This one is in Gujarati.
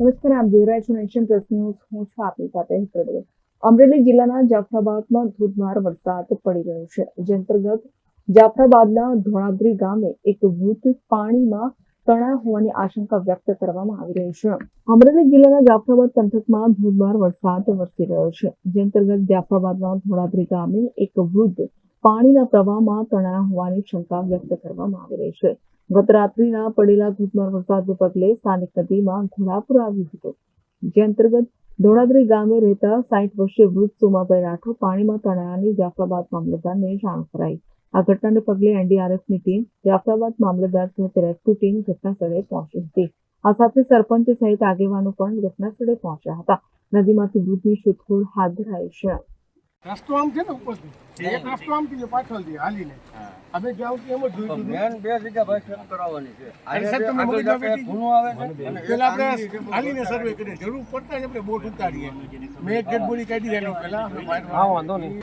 નમસ્કાર, આપ જોઈ રહ્યા છો નેશન પ્લસ ન્યૂઝ. હું છું આપની સાથે હેતલ અમરેલી જિલ્લાના જાફરાબાદમાં ધોધમાર વરસાદ પડી રહ્યો છે. જે અંતર્ગત જાફરાબાદના ધોળાદ્રી ગામે એક વૃદ્ધ પાણીમાં તણાવ હોવાની આશંકા વ્યક્ત કરવામાં આવી રહી છે. અમરેલી જિલ્લાના જાફરાબાદ પંથકમાં ધોધમાર વરસાદ વરસી રહ્યો છે. જે અંતર્ગત જાફરાબાદના ધોળાદ્રી ગામે એક વૃદ્ધ પાણીના પ્રવાહમાં તણાવ હોવાની શંકા વ્યક્ત કરવામાં આવી રહી છે. ગત રાત્રિના પડેલા ધોધમાર વરસાદને પગલે સ્થાનિક નદીમાં ઘોડાપુર આવ્યું હતું, જે અંતર્ગત ધોળાદ્રી ગામે રહેતા સાઠ વર્ષીય વૃદ્ધ સોમાભાઈ રાઠો પાણીમાં તણાયાની જાફરાબાદ મામલતદારને જાણ કરાઈ. આ ઘટનાને પગલે એનડીઆરએફની ટીમ જાફરાબાદ મામલતદાર સહિત રેસ્ક્યુ ટીમ ઘટના સ્થળે પહોંચી હતી. આ સાથે સરપંચ સહિત આગેવાનો પણ ઘટના સ્થળે પહોંચ્યા હતા. નદીમાંથી વૃદ્ધની શોધખોળ હાથ ધરાઈ છે. રસ્તો આમ છે ને ઉપરથી. એક રસ્તો આમ થી પાછળથી હાલીને. અમે જ્યાં સુધી એમ જ જોયું મેન બે જગ્યા ભાઈ શરૂ કરાવવાની છે. અરે સાહેબ, તમે મોટી જગ્યા ખૂણો આવે છે. પેલા આપણે હાલીને સર્વે કરીએ. જરૂર પડતા જ આપણે બોટ ઉતારીએ. મેં એક ગેટ બોડી કાઢી એનો પેલા હા વાંધો નહીં.